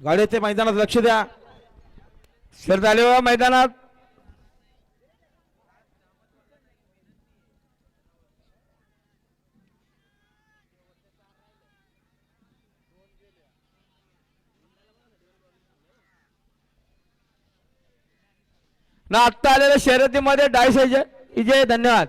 गाडीचे मैदानात लक्ष द्या. सर झाले हो मैदानात. ना आत्ता आलेल्या शर्यतीमध्ये डायस विजय धन्यवाद.